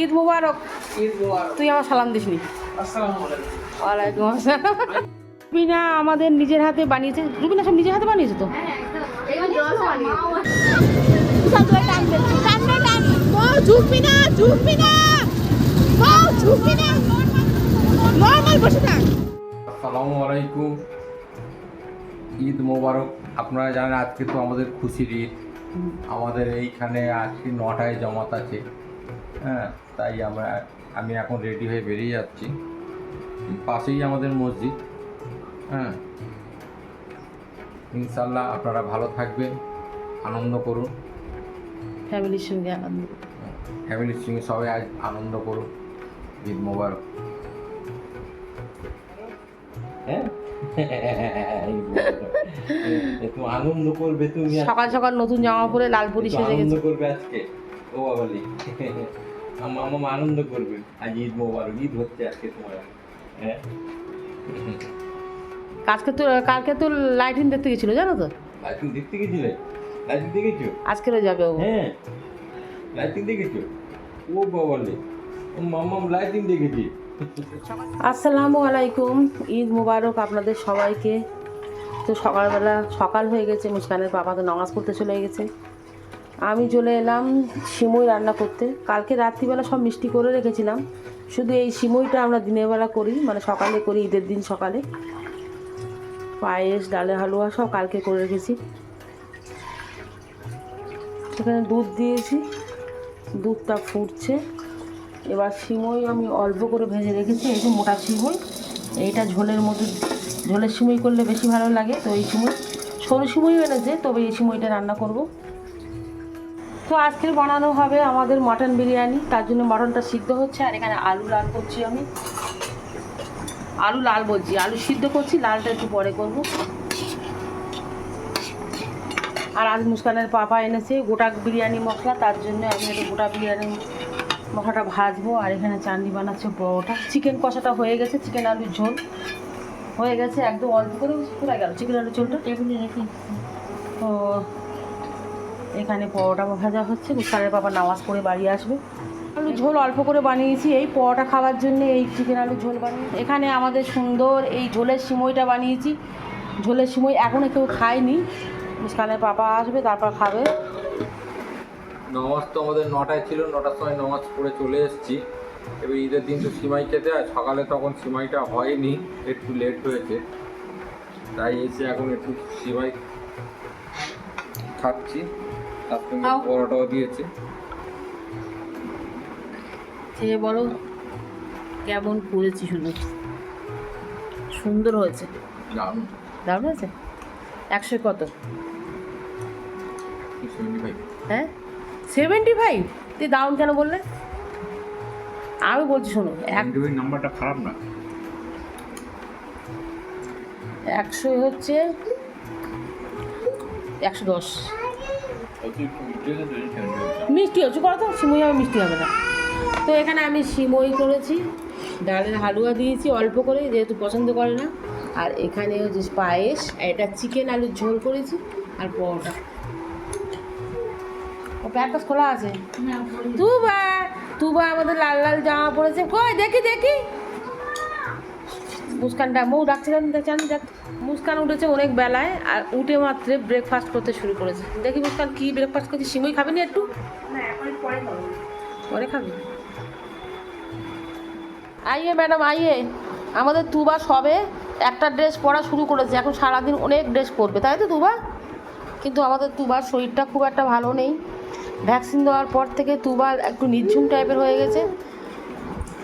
ঈদ মুবারক। মোবারক। তুই আমার সালাম দিসনি। আসসালামু আলাইকুম। ওয়ালাইকুম আসসালাম। রুবিনা আমাদের নিজের হাতে বানিয়েছে। রুবিনা সব নিজের হাতে বানিয়েছে তো? না না না আসসালামু আলাইকুম। ঈদ মোবারক। আপনারা জানেন আজকে তো আমাদের খুশির ঈদ। আমাদের এইখানে আজকে নটায় জমাত আছে। হ্যাঁ তাই আমরা আমি এখন রেডি হয়ে বেরিয়ে যাচ্ছি। পাশেই আমাদের মসজিদ। হ্যাঁ। ইনশাল্লাহ আপনারা ভালো থাকবেন আনন্দ করুন। ফ্যামিলির সঙ্গে আনন্দ। ফ্যামিলির সঙ্গে সবাই আজ আনন্দ করুন ঈদ মোবারক। হ্যাঁ? একটু আনন্দ করবে তুমি সকাল সকাল নতুন জামা পরে লাল পরি আনন্দ করবে আজকে। ও বাবালি আমার আনন্দ করবে। আজ ঈদ মোবারক ঈদ হচ্ছে আজকে তোমার। হ্যাঁ? কালকে তো কালকে তো লাইটিং দেখতে গেছিল জানো তো? লাইটিং দেখতে গেছিলে? লাইটিং দেখেছ? আজকেরও যাবে ও। হ্যাঁ। লাইটিং দেখেছ? ও মামা লাইটিং দেখেছি। আসসালামু আলাইকুম ঈদ মুবারক আপনাদের সবাইকে। তো সকালবেলা সকাল হয়ে গেছে মুস্কানের বাবা তো নামাজ পড়তে চলে গেছে। আমি চলে এলাম সিমই রান্না করতে। কালকে রাত্রিবেলা সব মিষ্টি করে রেখেছিলাম। শুধু এই সিমইটা আমরা দিনের বেলা করি মানে সকালে করি, ঈদের দিন সকালে। পায়েস, ডালে হালুয়া সব কালকে করে রেখেছি। সেখানে দুধ দিয়েছি, দুধটা ফুটছে। এবার সিমই আমি অল্প করে ভেজে রেখেছি, এই যে মোটা সিমই। এইটা ঝোলের মধ্যে, ঝোলের সিমই করলে বেশি ভালো লাগে। তো এই সিমই সরু সিমই এনেছে, তবে এই সিমইটা রান্না করব। তো আজকে বানানো হবে আমাদের মটন বিরিয়ানি। তার জন্য মটনটা সিদ্ধ হচ্ছে, আর এখানে আলু লাল করছি আমি। আলু লাল বলছি, আলু সিদ্ধ করছি, লালটা একটু পরে করব। আর আজ মুস্কানের পাপা এনেছে গোটা বিরিয়ানি মশলা, তার জন্য আমি একটু গোটা বিরিয়ানি মশলাটা ভাজবো। আর এখানে চাটনি বানাচ্ছে বড়োটা চিকেন কষাটা হয়ে গেছে চিকেন আলুর ঝোল হয়ে গেছে। একদম অল্প করে পুরা গেল। চিকেন আলুর ঝোলটা টেবিলে রেখে তো এখানে পরোটা ভাজা হচ্ছে মুস্কানের বাবা নামাজ পড়ে বাড়ি আসবে। আলু ঝোল অল্প করে বানিয়েছি, এই পরোটা খাওয়ার জন্য এই চিকেন আলুর ঝোল বানিয়ে এখানে আমাদের সুন্দর এই ঝোলের সিমইটা বানিয়েছি। ঝোলের সিমই এখনও কেউ খায়নি। মুস্কানের পাপা আসবে, তারপর খাবে। নামাজ তো আমাদের নটায় ছিল, নটার সময় নামাজ পড়ে চলে এসেছি। এবার ঈদের দিন তো সিমাই খেতে হয়, সকালে তখন সিমাইটা হয়নি, একটু লেট হয়েছে। তাই এসে এখন একটু সিমাই খাচ্ছি। তার সঙ্গে দিয়েছে। খেয়ে বলো কেমন করেছি শুধু সুন্দর হয়েছে। দারুণ। দারুণ হয়েছে? একশো কত? হ্যাঁ? সেভেন্টি ফাইভ তুই দারুণ কেন বললে? আমি বলছি শোনো এক নাম্বারটা খারাপ না। একশো হচ্ছে একশো দশ মিষ্টি হচ্ছে কত সিমই হবে মিষ্টি হবে না। তো এখানে আমি সিমই করেছি ডালের হালুয়া দিয়েছি অল্প করে যেহেতু পছন্দ করে না। আর এখানে হচ্ছে পায়েস এটা চিকেন আলুর ঝোল করেছি আর পরোটা। ও প্যাকটা খোলা আছে? তুবা তুবা আমাদের লাল লাল জামা পরেছে কই দেখি দেখি। মুস্কানটা মৌ ডাকছিলেন দেখছেন দেখ মুস্কান উঠেছে অনেক বেলায় আর উঠে মাত্রে ব্রেকফাস্ট করতে শুরু করেছে। দেখি মুস্কান কি ব্রেকফাস্ট করছি, সিমই খাবি না একটু? পরে খাবি। আইয়ে ম্যাডাম, আইয়ে। আমাদের তুবা সবে একটা ড্রেস পরা শুরু করেছে, এখন সারাদিন অনেক ড্রেস পরবে, তাই তো তুবা? কিন্তু আমাদের তুবার শরীরটা খুব একটা ভালো নেই। ভ্যাকসিন দেওয়ার পর থেকে তুবার একটু নির্ঝুম টাইপের হয়ে গেছে।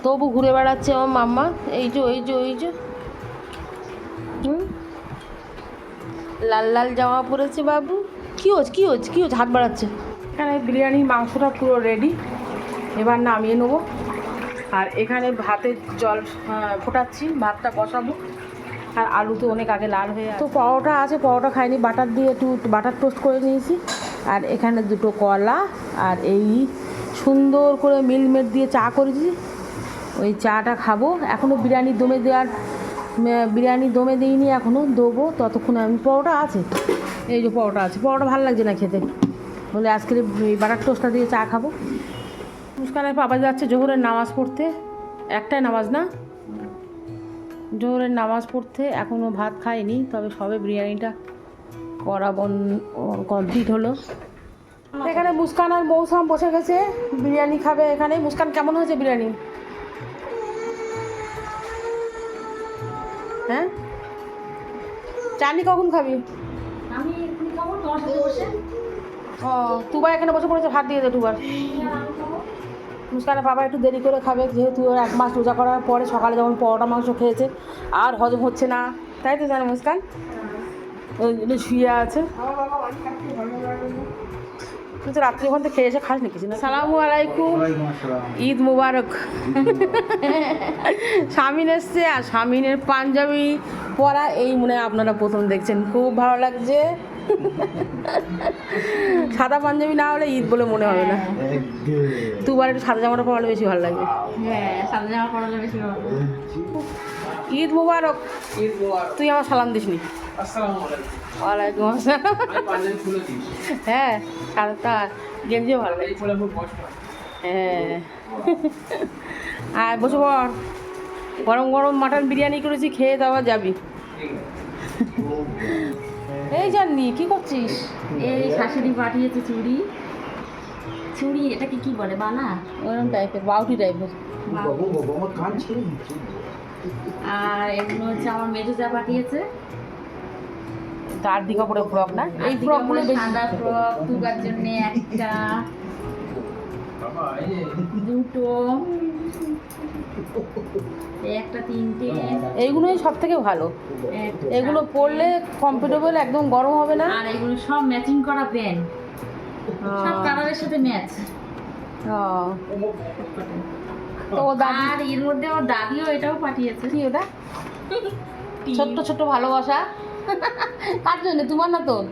তবু ঘুরে বেড়াচ্ছে আমার মাম্মা। এই যে ওই যে ওই যে। হুম? লাল লাল জামা পরেছে বাবু। কী হচ্ছে কী হচ্ছে কী হচ্ছে হাত বাড়াচ্ছে। এখানে বিরিয়ানির মাংসটা পুরো রেডি এবার নামিয়ে নেব। আর এখানে ভাতের জল ফোটাচ্ছি ভাতটা বসাবো। আর আলু তো অনেক আগে লাল হয়ে তো পরোটা আছে পরোটা খাইনি বাটার দিয়ে একটু বাটার টোস্ট করে নিয়েছি। আর এখানে দুটো কলা আর এই সুন্দর করে মিলমেট দিয়ে চা করেছি। ওই চাটা খাব। এখনও বিরিয়ানি দমে দেওয়ার বিরিয়ানি দমে দিইনি এখনও দেবো ততক্ষণ। আমি পরোটা আছে? এই যে পরোটা আছে। পরোটা ভালো লাগছে না খেতে। বলে আজকে বাটার টোস্টটা দিয়ে চা খাব। মুস্কানের বাবা যাচ্ছে জোহরের নামাজ পড়তে। একটাই নামাজ না? জোহরের নামাজ পড়তে এখনও ভাত খায়নি তবে সবে বিরিয়ানিটা করা বন, কমপ্লিট হলো। এখানে মুস্কান আর মৌসাম বসে গেছে। বিরিয়ানি খাবে এখানে। মুস্কান, কেমন হয়েছে বিরিয়ানি? হ্যাঁ? চাটনি কখন খাবি? আমি খাব তোমার সাথে বসে। ও তুবা এখানে বসে পড়েছে ভাত দিয়ে দে তুবার। মুস্কানের বাবা একটু দেরি করে খাবে যেহেতু ওর এক মাস রোজা করার পরে সকালে যখন পরোটা মাংস খেয়েছে আর হজম হচ্ছে না। তাই তো জানো মুস্কান? জন্য শুয়ে আছে। তুই তো রাত্রি ওখান থেকে খেয়ে এসে খাস না কিছু না? সালামু আলাইকুম। ঈদ মুবারক। স্বামীন এসছে আর স্বামীনের পাঞ্জাবি পরা এই মনে হয় আপনারা প্রথম দেখছেন। খুব ভালো লাগছে। সাদা পাঞ্জাবি না হলে ঈদ বলে মনে হবে না। দুবার একটু সাদা জামাটা পরালে বেশি ভালো লাগবে। হ্যাঁ সাদা জামা পরালে বেশি ভালো ঈদ মুবারক। ঈদ মোবারক। তুই আমার সালাম দিসনি। আসসালামু আলাইকুম। ওয়ালাইকুম আসসালাম। হ্যাঁ সাদাটা গেঞ্জিও ভালো লাগে। হয়। হ্যাঁ। আর বসে পর গরম গরম মাটন বিরিয়ানি করেছি খেয়ে দাওয়া যাবি। ঠিক আছে। এই জাননি কি করছিস? এই শাশুড়ি পাঠিয়েছে চুড়ি। চুড়ি এটাকে কি বলে বানা? ওরকম টাইপের বাউটি টাইপের আর এগুলো হচ্ছে আমার মেজুজা পাঠিয়েছে। তার দিকে পরে ফ্রক না? এই ফ্রকগুলো সাদা ফ্রক তুগার জন্য একটা। যে দুটো। একটা তিনটে। এইগুলোই সব থেকে ভালো এগুলো পরলে কমফোর্টেবল একদম গরম হবে না। আর এগুলো সব ম্যাচিং করা প্যান্ট সব কালারের সাথে ম্যাচ হ্যাঁ। তো দাদি আর এর মধ্যে আমার দাদিও এটাও পাঠিয়েছে। কি ওটা? ছোট্ট ছোট্ট ভালোবাসা। কার জন্য? তোমার না তোর?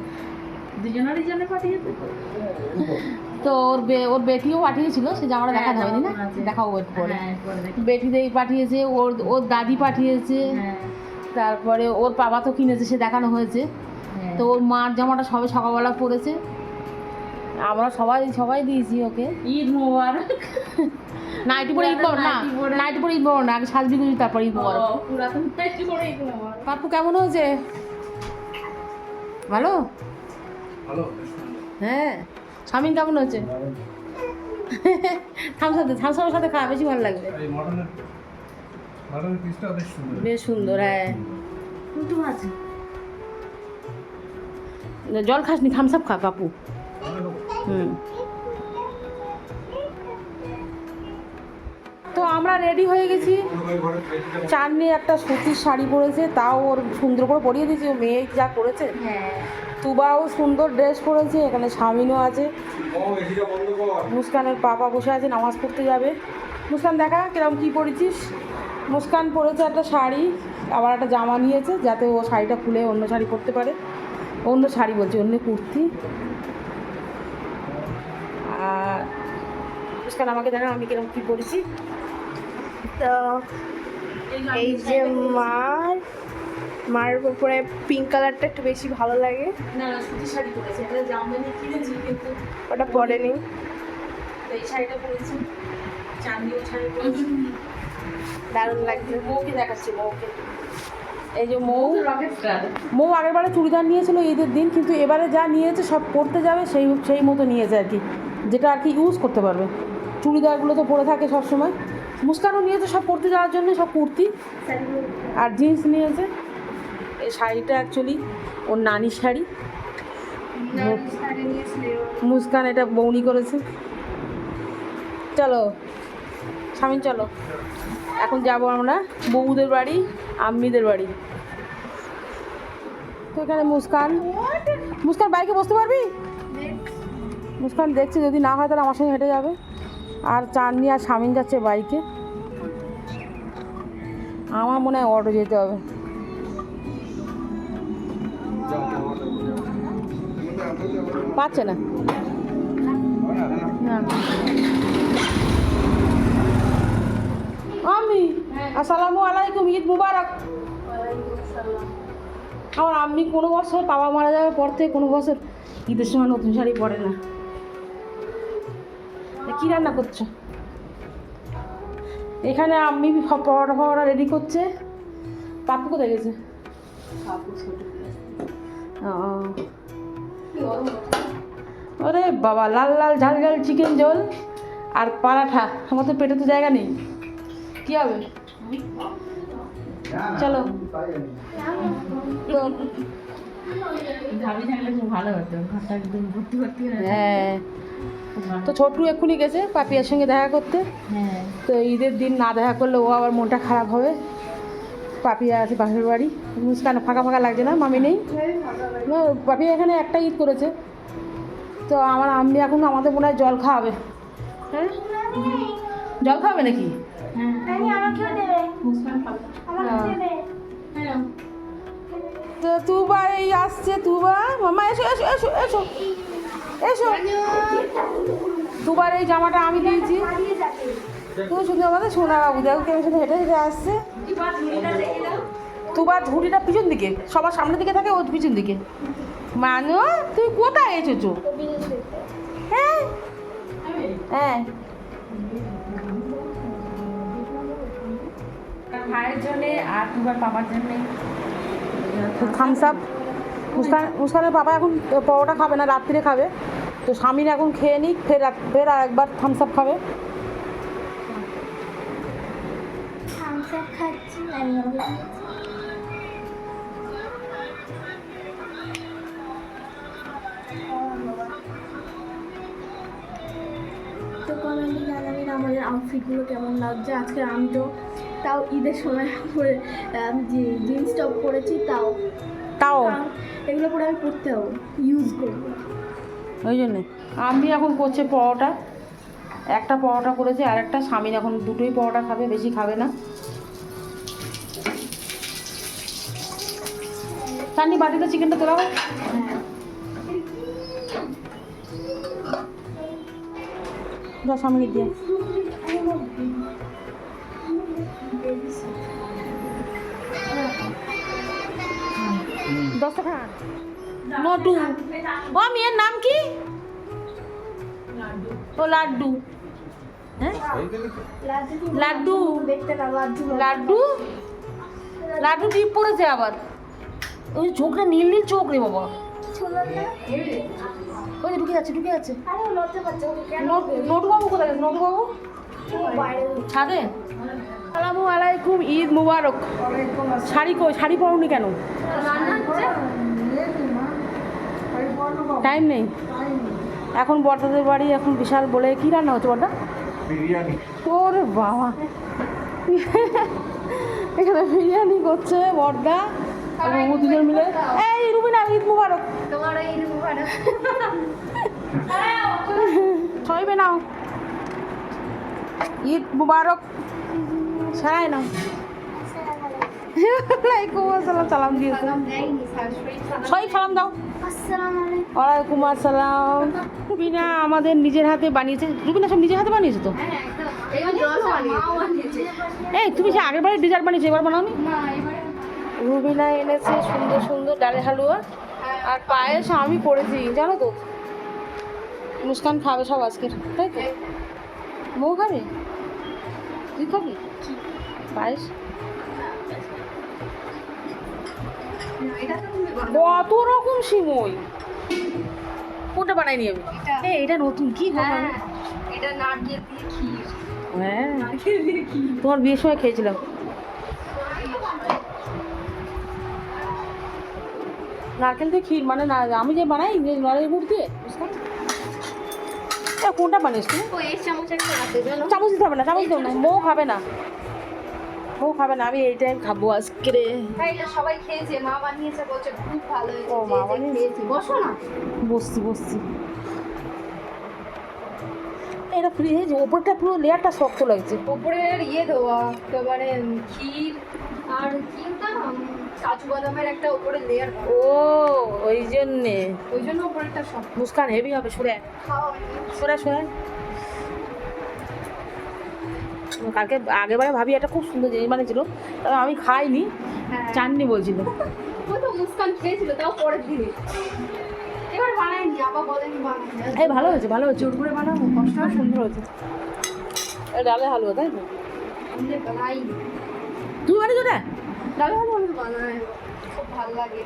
দুজনেরই জন্য পাঠিয়েছে তো ওর বে- ওর বেটিও পাঠিয়েছিল সে জামাটা হ্যাঁ, দেখানো হয়নি না? দেখাও ওয়েট করে হ্যাঁ, পরে দেখি। বেটি দেই পাঠিয়েছে ওর ওর দাদি পাঠিয়েছে হ্যাঁ, তারপরে ওর বাবা তো কিনেছে সে দেখানো হয়েছে। হ্যাঁ। তো ওর মার জামাটা সবে সকালবেলা পরেছে। আমরা সবাই সবাই দিয়েছি ওকে। ঈদ মোবারক। নাইটি পরে ঈদ না? নাইটি পরে- ঈদ পাবো না আগে সাজবি গুজি তারপর ঈদ মোবারক। পাপ্পু কেমন হয়েছে? ভালো? ভালো। হ্যাঁ। স্বামীন কেমন হয়েছে? থামসার থামসার সাথে খাওয়া বেশি ভালো লাগবে। বেশ সুন্দর। হ্যাঁ। কিন্তু আছে জল খাসনি থামসাপ খা পাপু হুম। তো আমরা রেডি হয়ে গেছি। চাঁদনি একটা সুতির শাড়ি পরেছে তাও ওর সুন্দর করে পরিয়ে দিয়েছে ও মেয়ে যা করেছে। হ্যাঁ। তুবাও সুন্দর ড্রেস পরেছে, এখানে স্বামীনও আছে। মুস্কানের পাপা বসে আছে, নামাজ পড়তে যাবে। মুস্কান, দেখা কিরম কী পরেছিস? মুস্কান পরেছে একটা শাড়ি, আবার একটা জামা নিয়েছে, যাতে ও শাড়িটা খুলে অন্য শাড়ি পরতে পারে। অন্য শাড়ি বলছে, অন্য কুর্তি। আর মুস্কান, আমাকে দেখা, আমি কিরম কী পরেছি? তো, এই যে মার মার উপরে পিঙ্ক কালারটা একটু বেশি ভালো লাগে। না শাড়ি পরেছে। এটা জামদানি কিনেছি কিন্তু ওটা পরেনি। এই শাড়িটা পরেছি। চান্দিও শাড়ি পরেছি। দারুণ লাগছে। মৌকে দেখাচ্ছি মৌকে এই যে মৌ। মৌ আগেরবারে চুড়িদার নিয়েছিল ঈদের দিন কিন্তু এবারে যা নিয়েছে সব পরতে যাবে সেই সেই মতো নিয়েছে আর কি। যেটা আর কি ইউজ করতে পারবে। চুড়িদারগুলো তো পরে থাকে সব সময় মুস্কানও নিয়েছে সব পরতে যাওয়ার জন্য সব কুর্তি। আর জিন্স নিয়েছে। শাড়িটা অ্যাকচুয়ালি ওর নানির শাড়ি। মুস্কান এটা বৌনি করেছে। চলো স্বামী চলো। এখন যাব আমরা বউদের বাড়ি, আম্মিদের বাড়ি। তো এখানে মুস্কান। মুস্কান বাইকে বসতে পারবি? মুস্কান দেখছে, যদি না হয় তাহলে আমার সঙ্গে হেঁটে যাবে। আর চাঁদনি আর স্বামীন যাচ্ছে বাইকে। আমার মনে হয় অটো যেতে হবে। পাচ্ছে না। না আমি আসসালামু আলাইকুম ঈদ মুবারক। আমার আম্মি কোনো বছর বাবা মারা যাওয়ার পর থেকে কোনো বছর ঈদের সময় নতুন শাড়ি পরে না। কী রান্না করছ? এখানে আমি পরোটা ফরোটা রেডি করছে। পাপ্পু কোথায় গেছে? ও। ওরে বাবা লাল লাল ঝাল ঝাল চিকেন ঝোল আর পরাঠা। আমার তো পেটে তো জায়গা নেই। কী হবে? চলো। তো হ্যাঁ। তো ছোটু এক্ষুনি গেছে পাপিয়ার সঙ্গে দেখা করতে। হ্যাঁ। তো ঈদের দিন না দেখা করলে ও আবার মনটা খারাপ হবে। পাপিয়া আছে পাশের বাড়ি। মুস্কান, ফাঁকা ফাঁকা লাগছে না? মামি নেই? পাপিয়া এখানে একটা ঈদ করেছে। তো আমার আম্মি এখন আমাদের মনে হয় জল খাওয়াবে। হ্যাঁ? জল খাওয়াবে নাকি। তো তুবা এই আসছে তুবা মামা, এসো এসো এসো এসো। এসো। তুবার এই জামাটা আমি দিয়েছি। তুই শুধু আমাদের সোনা বাবু দেখো কেমন সাথে হেঁটে হেঁটে আসছে। তুবার ঝুড়িটা পিছন দিকে সবার সামনের দিকে থাকে ও পিছন দিকে। মানু তুই কোথায় এসেছ? হ্যাঁ। হ্যাঁ। ভাইয়ের জন্যে আর দুবার বাবার জন্যে। থামস আপ মুস্কান মুস্কানের বাবা এখন পরোটা খাবে না রাত্রিরে খাবে। তো স্বামীর এখন খেয়ে নিক ফের ফের আর একবার থামস আপ খাবে। তো কমেন্টে জানাবেন আমাদের আউটফিটগুলো কেমন লাগছে। আজকে আমি তো তাও ঈদের সময় পরে আমি যে জিন্স টপ পরেছি তাও তাও? এগুলো পরে আমি পরতে হব ইউজ করব। ওই জন্যে। আমি এখন করছে পরোটা। একটা পরোটা করেছে আর একটা স্বামীর এখন দুটোই পরোটা খাবে বেশি খাবে না। চাননি বাটিতে চিকেনটা তোলাও দিয়ে। দশ টাকা। নটু। ও মেয়ের নাম কি? ও লাড্ডু। হ্যাঁ? লাড্ডু। দেখতে লাড্ডু? লাড্ডু লাড্ডু টিপ পড়েছে আবার? ওই চোখটা নীল নীল চোখ রে বাবা। ওই ঢুকে যাচ্ছে ঢুকে যাচ্ছে। আরে ও লড়তে পারছে ওকে কেন নটু বাবু কোথায়? গেছে নটু বাবু ও বাইরে। ছাদে? সালামু আলাইকুম ঈদ মুবারক। শাড়ি কই? শাড়ি পরনি কেন? টাইম নেই। এখন বর্দাদের বাড়ি এখন বিশাল বলে কি রান্না হচ্ছে বর্দা বিরিয়ানি। ওরে বাবা। এখানে বিরিয়ানি করছে বর্দা আর দুজন মিলে এই রুবিনা ঈদ মুবারক। তোমার মুবারক। নাও। ঈদ মুবারক। সারাই নাও। ওয়ালাইকুম আসসালাম সালাম দিয়েছে সই সালাম। দাও। আসসালামু আলাইকুম ওয়ালাইকুম আসসালাম। রুবিনা আমাদের নিজের হাতে বানিয়েছে। রুবিনা সব নিজের হাতে বানিয়েছে তো? এই তুমি সে আগের বারে ডিজার্ট বানিয়েছো এবার বানাওনি? রুবিনা এনেছে সুন্দর সুন্দর ডালের হালুয়া আর পায়েস আমি করেছি জানো তো? মুস্কান খাবে সব আজকের তাই তো? মৌ খাবে? তুই খাবি? পায়েস? কত রকম সিমই? কোনটা বানাইনি আমি এই এটা নতুন কি খাব এটা নারকেল দিয়ে ক্ষীর। হ্যাঁ। তোমার বিয়ের সময় খেয়েছিলাম। নারকেল দিয়ে ক্ষীর মানে আমি যে বানাই যে নলের গুড় দিয়ে বুঝলাম? কোনটা বানিয়েছ তুমি এই চামচ দিতে হবে না চামচ দেবো না বউ খাবে না। বউ খাবে না আমি এইটাই খাব আজকে। রে সবাই খেয়েছে মা বানিয়েছে বলছে খুব ভালো ও, মা বানিয়েছে? বসো না। বসছি বসছি। এটা ফ্রি হয়েছে ওপরটা পুরো লেয়ারটা শক্ত লাগছে। উপরের ইয়ে দেওয়া একেবারে ক্ষীর আর কি কাজু বাদামের একটা উপরে লেয়ার ও ওই জন্যে। ওই জন্য উপরেরটা সব। মুস্কান হেভি হবে সরে। সরে সরে। কালকে আগেবারে ভাবি একটা খুব সুন্দর জিনিস বানিয়েছিল তবে আমি খাইনি হ্যাঁ। চাননি বলছিল। মুস্কান খেয়েছিল তাও পরের দিনে। এবার বানাইনি আবার বলেনি বানাই ভালো হয়েছে ভালো হয়েছে। করে বানাবো কষ্ট সুন্দর হয়েছে। ডালে হালুয়া তাই তো? তুমি বানিয়েছো না দাদা ভালো ভালো বানায়। খুব ভালো লাগে।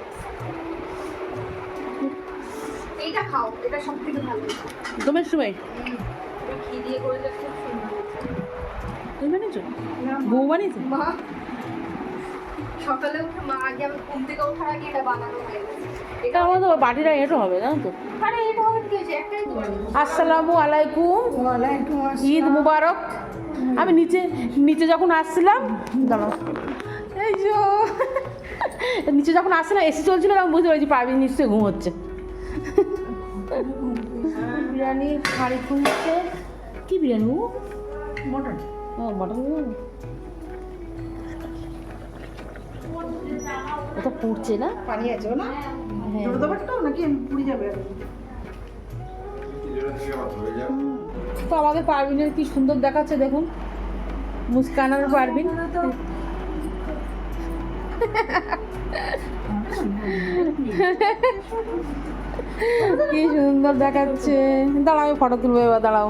এইটা খাও এটা সব থেকে ভালো তোমার সময়? ঘি দিয়ে করলে খুব তুমি বানিয়েছো? বউ বানিয়েছে? মা। সকালে উঠে মা আগে আমি ঘুম থেকে ওঠার আগে এটা বানানো হয়ে এটা আমাদের বাটিটা এটো হবে জানো তো? আরে এটা হবে কি হয়েছে? একটাই তো আসসালামু আলাইকুম। ঈদ মুবারক। আমি নিচে নিচে যখন আসছিলাম দাঁড়াও। এই যো নিচে যখন আসে না এসি চলছিল তখন বুঝতে পেরেছি পারবি নিশ্চয়ই ঘুম হচ্ছে। বিরিয়ানি হাঁড়ি খুলছে কি বিরিয়ানি ও? মটন। ও মটন এটা পুড়ছে না? পানি আছে না? হ্যাঁ। তো নাকি পুড়ে যাবে? তো আমাদের পারবিনের কি সুন্দর দেখাচ্ছে দেখুন। মুস্কান আর পারবিন। কি সুন্দর দেখাচ্ছে। দাঁড়াও আমি ফটো তুলবো এবার দাঁড়াও।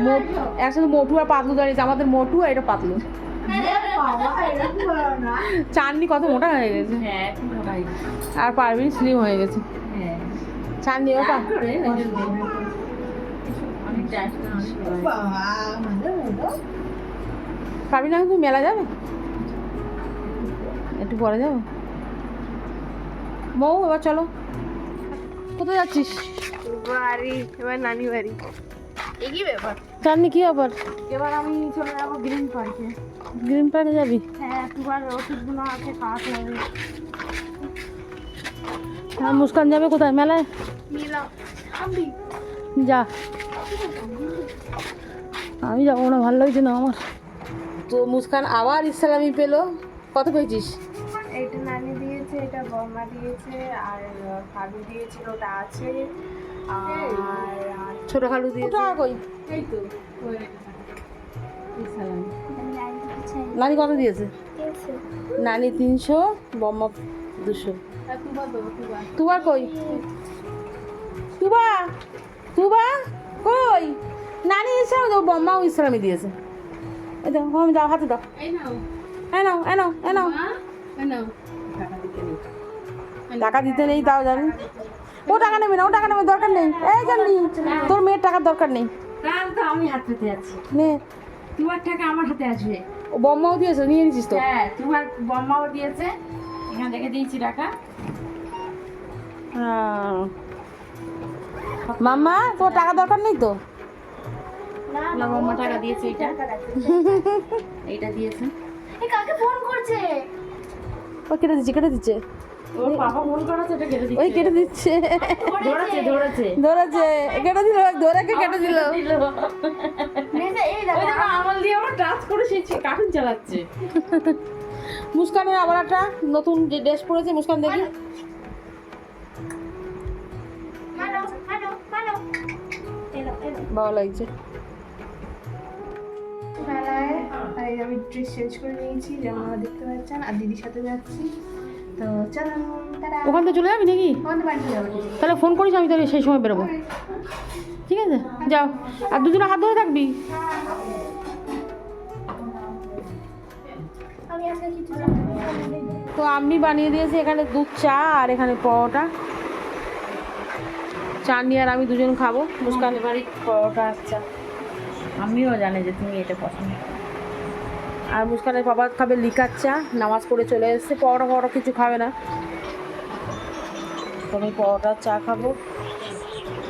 মোট- একসাথে মোটু আর পাতলু দাঁড়িয়েছে আমাদের মোটু আর এটা পাতলু। চাননি কত মোটা হয়ে গেছে। আর পারবিন স্লিম হয়ে গেছে। চাননি ওটা। পারবি না তুমি মেলা যাবে? একটু পরে যাব। মৌ এবার চলো। কোথায় যাচ্ছিস? বাড়ি এবার নানি বাড়ি। কি ব্যাপার? চাননি কি আবার এবার আমি চলে যাব গ্রিন পার্কে গ্রিন পার্কে যাবি? হ্যাঁ তোমার ওষুধগুলো আছে খাওয়াতে হবে। হ্যাঁ মুস্কান যাবে কোথায়? মেলায়? যা। আমি যাব না ভালো লাগছে না আমার। তো মুস্কান আবার ইসলামি পেল? কত পেয়েছিস? এটা নানি দিয়েছে এটা বর্মা দিয়েছে আর ভাবি দিয়েছিল ওটা আছে। আর ছোট খালু দিয়ে টাকা কই? এই তো। নানি কত দিয়েছে? নানি তিনশো বম্মা দুশো। তুবা কই? তুবা? তুবা কই? নানি ইসলাম তো বম্মাও ইসলামই দিয়েছে। এই দেখো আমি দাও হাতে দাও এই নাও এ নাও এ নাও এ নাও এই নাও টাকা দিতে নেই তাও জানি ও টাকা নেবে না ও টাকা নেবে দরকার নেই এই জানি তোর মেয়ের টাকার দরকার নেই। তাহলে তো আমি হাত পেতে যাচ্ছি নে। তোমার টাকা আমার হাতে আসবে ও বম্মাও দিয়েছে নিয়ে নিছিস তো? হ্যাঁ তোমার বম্মাও দিয়েছে। এখান থেকে দিয়েছি টাকা। মাম্মা তোর টাকা দরকার নেই তো? না বম্মা টাকা দিয়েছে এইটা এইটা দিয়েছে। এই কাকে ফোন করছে? ও কেটে দিচ্ছে কেটে দিচ্ছে। ওর বাবা করাছে এটা কেটে ওই কেটে দিচ্ছে। ধরেছে ধরেছে। ধরেছে। কেটে দিল ধরে কে কেটে দিল? দিল। এই দেখো দেখো আমল দিয়ে আমার টাচ করে সেই কার্টুন চালাচ্ছে। মুস্কানের আবার একটা নতুন যে ড্রেস পরেছে মুস্কান দেখি। ভালো লাগছে। মেলায় আর এই আমি ড্রেস চেঞ্জ করে নিয়েছি যেমন দেখতে পাচ্ছেন আর দিদির সাথে যাচ্ছি। তো চলো ওখান থেকে চলে যাবি নাকি? তাহলে ফোন করিস আমি তাহলে সেই সময় বেরোবো। ঠিক আছে? যাও। আর দুজনে হাত ধরে থাকবি? তো আমি বানিয়ে দিয়েছি এখানে দুধ চা আর এখানে পরোটা। চা নিয়ে আর আমি দুজন খাব। মুস্কানের বাড়ি পরোটা আর চা। আমিও জানি যে তুমি এটা পছন্দ আর মুস্কানের বাবা খাবে লিকার চা নামাজ পড়ে চলে এসেছে পরোটা পরোটা কিছু খাবে না। তো আমি পরোটা চা খাব।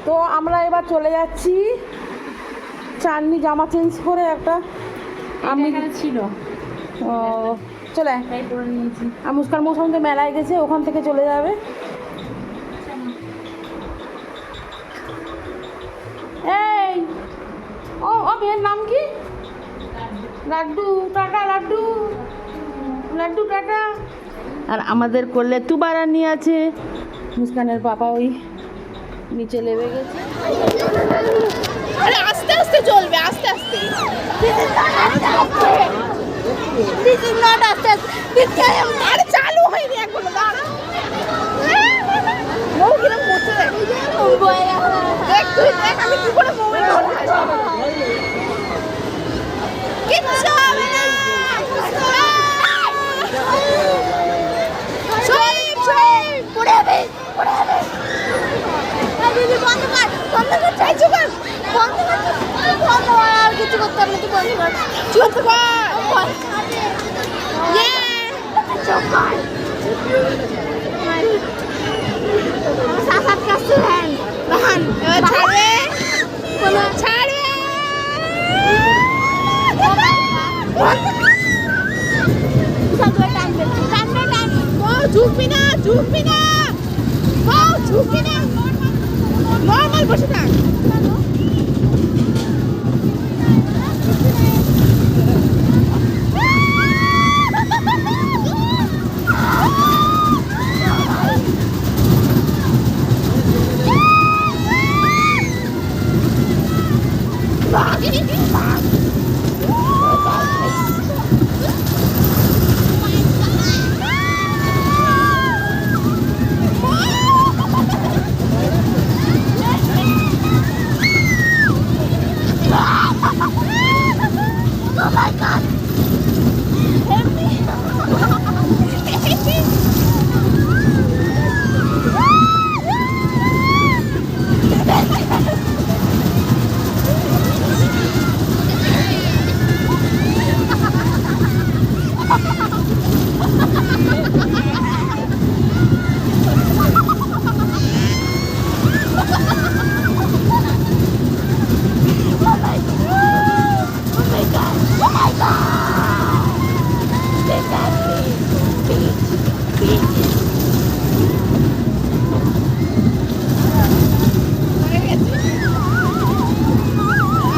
তো আমরা এবার চলে যাচ্ছি। চাননি জামা চেঞ্জ করে একটা আমি ছিল। চলে। মুস্কান মৌসুম তো মেলায় গেছে ওখান থেকে চলে যাবে। মেয়ের নাম কি? লাড্ডু, টাটা, লাড্ডু। লাড্ডু, টাটা। আর আমাদের করলে তুবারানি আছে। মুস্কানের পাপা ওই নিচে নেমে গেছে। আরে আস্তে আস্তে চলবে, আস্তে আস্তে। আরে চালু হয়নি এখনও, দাঁড়া। কিচ্ছু হবে না! শরীফ শরীফ পড়ে যাবে পড়ে যাবে! হ্যাঁ, বন্ধ কর বন্ধ কর চাইছি কর! বন্ধ কর বন্ধ কর আর কিছু করতে হবে তুই বন্ধ কর। চুপ কর! চুপ কর সাত সাত কাজ বাহান বাহান ছাড়ে কোনো ছাড়। ঝুঁকবি না ঝুঁকবি না ঝুঁকবি না নর্মাল বসে থাক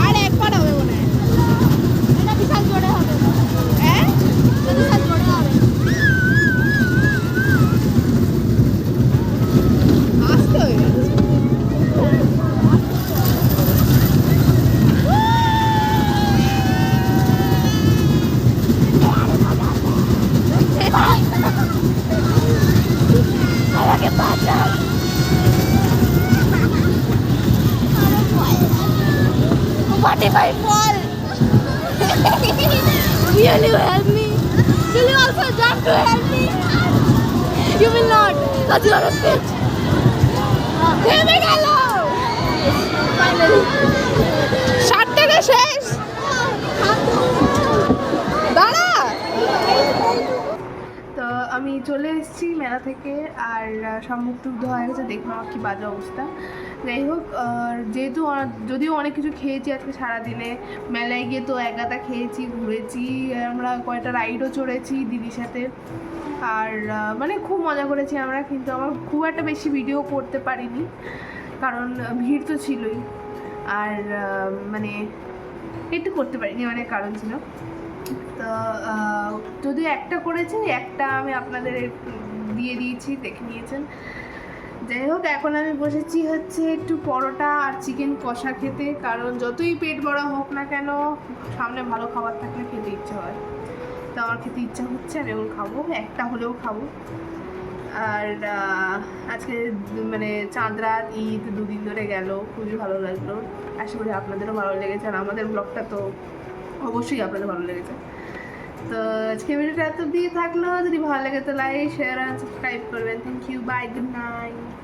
আর একবার হবে মনে হয় এটা বিশাল জোরে হবে হ্যাঁ এটা বিশাল জোরে হবে আসতে হয়ে গেছে আমাকে বাঁচাও I fall? Will you help me? Will you also jump to help me? You will not, you are a bitch. থেমে গেল ষাট টাকা শেষ দাঁড়া তো আমি চলে এসেছি মেলা থেকে আর সব মুখ হয়ে গেছে দেখুন আমার কি বাজে অবস্থা যাই হোক যেহেতু যদিও অনেক কিছু খেয়েছি আজকে সারাদিনে, মেলায় গিয়ে তো একাতা খেয়েছি, ঘুরেছি, আমরা কয়েকটা রাইডও চড়েছি দিদির সাথে। আর মানে খুব মজা করেছি আমরা, কিন্তু আমার খুব একটা বেশি ভিডিও করতে পারিনি, কারণ ভিড় তো ছিলই। আর মানে একটু করতে পারিনি, অনেক কারণ ছিল। তো যদিও একটা করেছি, একটা আমি আপনাদের দিয়ে দিয়েছি, দেখে নিয়েছেন। যাই হোক, এখন আমি বসেছি হচ্ছে একটু পরোটা আর চিকেন কষা খেতে। কারণ যতই পেট বড় হোক না কেন, সামনে ভালো খাবার থাকলে খেতে ইচ্ছা হয়। তো আমার খেতে ইচ্ছা হচ্ছে, আমি এখন খাব, একটা হলেও খাব। আর আজকে মানে চাঁদ রাত ঈদ দুদিন ধরে গেল, খুবই ভালো লাগল। আশা করি আপনাদেরও ভালো লেগেছে, আর আমাদের ব্লগটা তো অবশ্যই আপনাদের ভালো লেগেছে। তো আজকে ভিডিওটা এত দিয়ে থাকল। যদি ভালো লাগে তো লাইক শেয়ার আর সাবস্ক্রাইব করবেন। Thank you bye good night